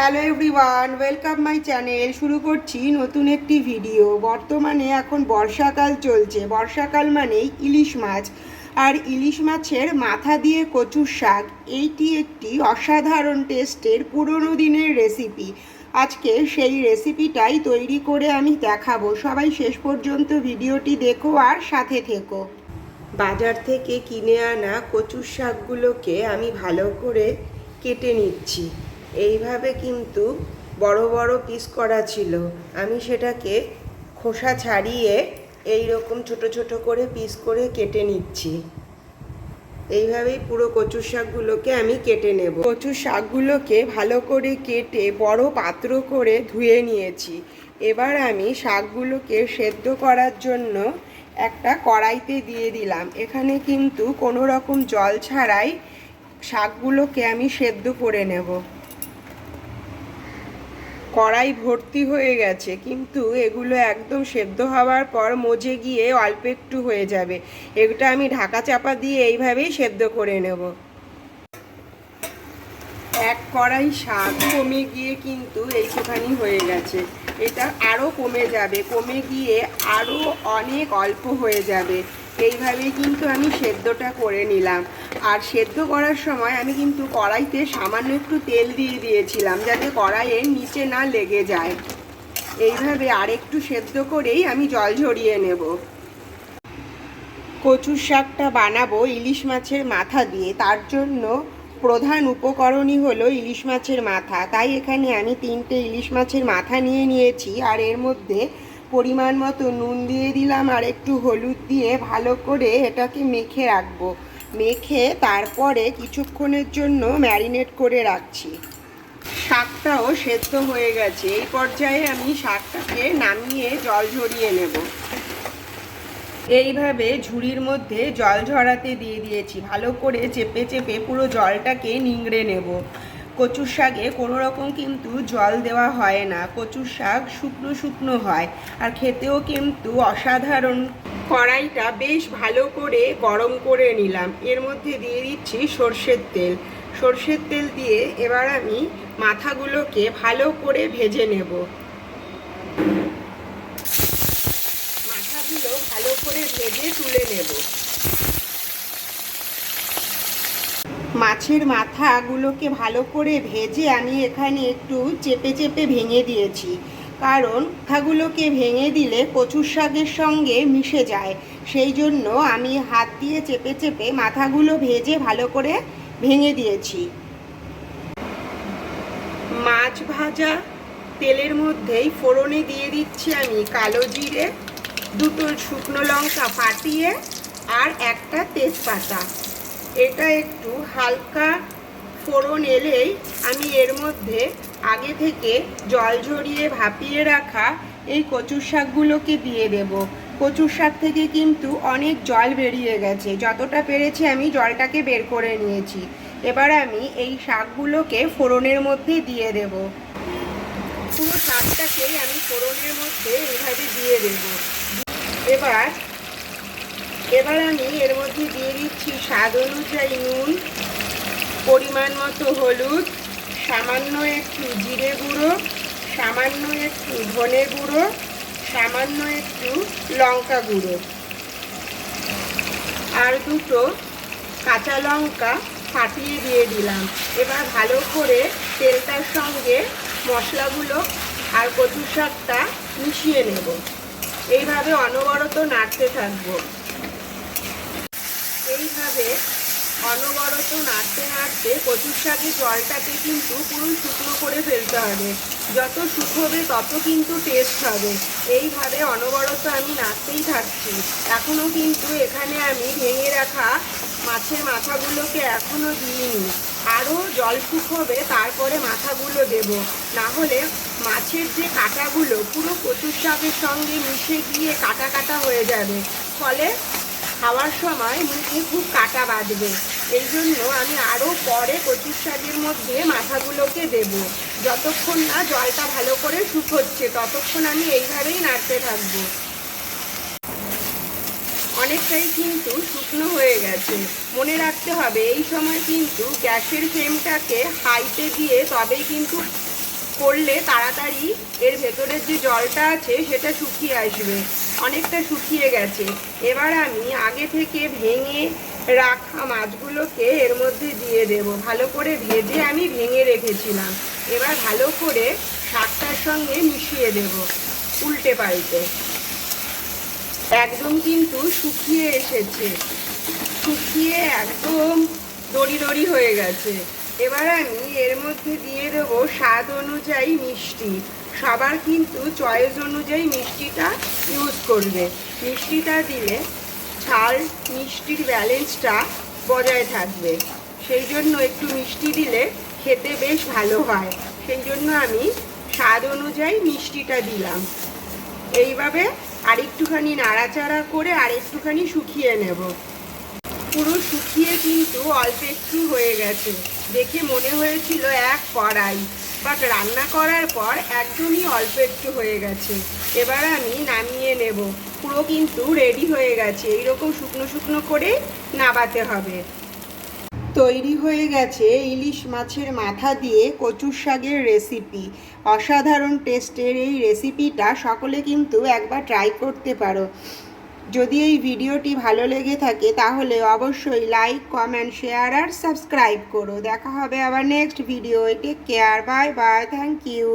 Hello everyone, welcome my channel. শুরু করছি নতুন একটি ভিডিও। বর্তমানে এখন বর্ষাকাল চলছে। বর্ষাকাল মানেই ইলিশ মাছ। আর ইলিশ মাছের মাথা দিয়ে কচুর শাক, এইটি একটি অসাধারণ টেস্টের পুরনো দিনের রেসিপি। আজকে সেই রেসিপিটাই তৈরি করে আমি দেখাবো। সবাই শেষ পর্যন্ত ভিডিওটি দেখো আর সাথে থেকো। বাজার থেকে কিনে আনা কচুর শাকগুলোকে আমি ভালো করে কেটে নিচ্ছি। এইভাবে কিন্তু বড় বড় পিস করা ছিল। আমি সেটাকে খোসা ছাড়িয়ে এই রকম ছোট ছোট করে পিস করে কেটে নিচ্ছি। এইভাবেই পুরো কচুর শাকগুলোকে আমি কেটে নেব। কচুর শাকগুলোকে ভালো করে কেটে বড় পাত্র করে ধুয়ে নিয়েছি। এবার আমি শাকগুলোকে সেদ্ধ করার জন্য একটা কড়াইতে দিয়ে দিলাম। এখানে কিন্তু কোনো রকম জল ছাড়াই শাকগুলোকে আমি সেদ্ধ করে নেব। কড়াই ভর্তি হয়ে গেছে, কিন্তু এগুলো একদম সেদ্ধ হওয়ার পর মজে গিয়ে অল্প একটু হয়ে যাবে। এটা আমি ঢাকা চাপা দিয়ে এইভাবেই সেদ্ধ করে নেব। এক কড়াই শাক কমে গিয়ে কিন্তু এইটুখানি হয়ে গেছে। এটা আরও কমে যাবে, কমে গিয়ে আরও অনেক অল্প হয়ে যাবে। এইভাবেই কিন্তু আমি সেদ্ধটা করে নিলাম। আর সেদ্ধ করার সময় আমি কিন্তু কড়াইতে সামান্য একটু তেল দিয়ে দিয়েছিলাম যাতে কড়াইয়ের নিচে না লেগে যায়। এইভাবে আরেকটু সেদ্ধ করেই আমি জল ঝরিয়ে নেব। কচুর শাকটা বানাবো ইলিশ মাছের মাথা দিয়ে। তার জন্য প্রধান উপকরণই হলো ইলিশ মাছের মাথা। তাই এখানে আমি তিনটে ইলিশ মাছের মাথা নিয়ে নিয়েছি। আর এর মধ্যে পরিমাণ মতো নুন দিয়ে দিলাম আর একটু হলুদ দিয়ে ভালো করে এটাকে মেখে রাখব। মেখে তারপরে কিছুক্ষণের জন্য ম্যারিনেট করে রাখছি। শাকটাও সেদ্ধ হয়ে গেছে। এই পর্যায়ে আমি শাকটাকে নামিয়ে জল ঝরিয়ে নেব। এইভাবে ঝুড়ির মধ্যে জল ঝরাতে দিয়ে দিয়েছি। ভালো করে চেপে চেপে পুরো জলটাকে নিংড়ে নেব। কচুর শাকে কোনো রকম কিন্তু জল দেওয়া হয় না। কচুর শাক শুকনো শুকনো হয়। আর খেতেও কিন্তু অসাধারণ। কড়াইটা বেশ ভালো করে গরম করে নিলাম। এর মধ্যে দিয়ে দিচ্ছি সর্ষের তেল। সর্ষের তেল দিয়ে এবার আমি মাথাগুলোকে ভালো করে ভেজে নেব। মাথাগুলো ভালো করে ভেজে তুলে নেব। মাছের মাথাগুলোকে ভালো করে ভেজে আমি এখানে একটু চেপে চেপে ভেঙে দিয়েছি। কারণ মাথাগুলোকে ভেঙে দিলে কচুর শাকের সঙ্গে মিশে যায়। সেই জন্য আমি হাত দিয়ে চেপে চেপে মাথাগুলো ভেজে ভালো করে ভেঙে দিয়েছি। মাছ ভাজা তেলের মধ্যেই ফোড়নে দিয়ে দিচ্ছি আমি কালো জিরে, দুটো শুকনো লঙ্কা ফাটিয়ে, আর একটা তেজপাতা। এটা একটু হালকা ফোড়ন এলেই আমি এর মধ্যে আগে থেকে জল ঝরিয়ে ভাপিয়ে রাখা এই কচুর শাকগুলোকে দিয়ে দেব। কচুর শাক থেকে কিন্তু অনেক জল বেরিয়ে গেছে। যতটা পেরেছি আমি জলটাকে বের করে নিয়েছি। এবার আমি এই শাকগুলোকে ফোড়নের মধ্যে দিয়ে দেব। পুরো শাকটাকেই আমি ফোড়নের মধ্যে এইভাবে দিয়ে দেব। এবার এবার আমি এর মধ্যে দিয়ে দিচ্ছি স্বাদ অনুযায়ী নুন, পরিমাণ মতো হলুদ, সামান্য একটু জিরে গুঁড়ো, সামান্য একটু ধনে গুঁড়ো, সামান্য একটু লঙ্কা গুঁড়ো। আর দুটো কাঁচা লঙ্কা ফাটিয়ে দিয়ে দিলাম। এবার ভালো করে তেলটার সঙ্গে মশলাগুলো আর কচু শাকটা মিশিয়ে নেব। এইভাবে অনবরত নাড়তে থাকব। এইভাবে অনবরত নাড়তে নাড়তে কচুর শাকের জলটাকে কিন্তু পুরো শুকনো করে ফেলতে হবে। যত শুকোবে তত কিন্তু টেস্ট হবে। এইভাবে অনবরত আমি নাড়তেই থাকছি। এখনও কিন্তু এখানে আমি ভেঙে রাখা মাছের মাথাগুলোকে এখনও দিইনি। আরও জল শুকোবে তারপরে মাথাগুলো দেব। না হলে মাছের যে কাঁটাগুলো পুরো কচুর শাকের সঙ্গে মিশে গিয়ে কাটা কাটা হয়ে যাবে। ফলে খাওয়ার সময় মুখে খুব কাটা বাঁধবে এই জন্য আমি আরও পরে কচুর শাকের মধ্যে মাথাগুলোকে দেব। যতক্ষণ না জলটা ভালো করে শুকোচ্ছে, ততক্ষণ আমি এইভাবেই নাড়তে থাকব। অনেকটাই কিন্তু শুকনো হয়ে গেছে। মনে রাখতে হবে, এই সময় কিন্তু গ্যাসের ফ্লেমটাকে হাইতে দিয়ে তবেই কিন্তু করলে তাড়াতাড়ি এর ভেতরের যে জলটা আছে, সেটা শুকিয়ে আসবে। অনেকটা শুকিয়ে গেছে। এবার আমি আগে থেকে ভেঙে রাখা মাছগুলোকে এর মধ্যে দিয়ে দেব। ভালো করে ভেজে আমি ভেঙে রেখেছিলাম। এবার ভালো করে শাকটার সঙ্গে মিশিয়ে দেব উল্টে পাল্টে। একদম কিন্তু শুকিয়ে এসেছে। শুকিয়ে একদম দড়ি দড়ি হয়ে গেছে। এবার আমি এর মধ্যে দিয়ে দেবো স্বাদ অনুযায়ী মিষ্টি। সবার কিন্তু চয়েস অনুযায়ী মিষ্টিটা ইউজ করবে। মিষ্টিটা দিলে ঝাল মিষ্টির ব্যালেন্সটা বজায় থাকবে। সেই জন্য একটু মিষ্টি দিলে খেতে বেশ ভালো হয়। সেই জন্য আমি স্বাদ অনুযায়ী মিষ্টিটা দিলাম। এইভাবে আরেকটুখানি নাড়াচাড়া করে আরেকটুখানি শুকিয়ে নেব। পুরো শুকিয়ে কিন্তু অল্প একটু হয়ে গেছে। দেখে মনে হয়েছিল এক কড়াই। বাট রান্না করার পর একদমই অল্প একটু হয়ে গেছে। এবার আমি নামিয়ে নেব। পুরো কিন্তু রেডি হয়ে গেছে। এইরকম শুকনো শুকনো করে নাবাতে হবে। তৈরি হয়ে গেছে ইলিশ মাছের মাথা দিয়ে কচুর শাকের রেসিপি অসাধারণ টেস্টের এই রেসিপিটা সকলে কিন্তু একবার ট্রাই করতে পারো। যদি এই ভিডিওটি ভালো লেগে থাকে, তাহলে অবশ্যই লাইক কমেন্ট শেয়ার আর সাবস্ক্রাইব করো। দেখা হবে আবার next video take care bye bye thank you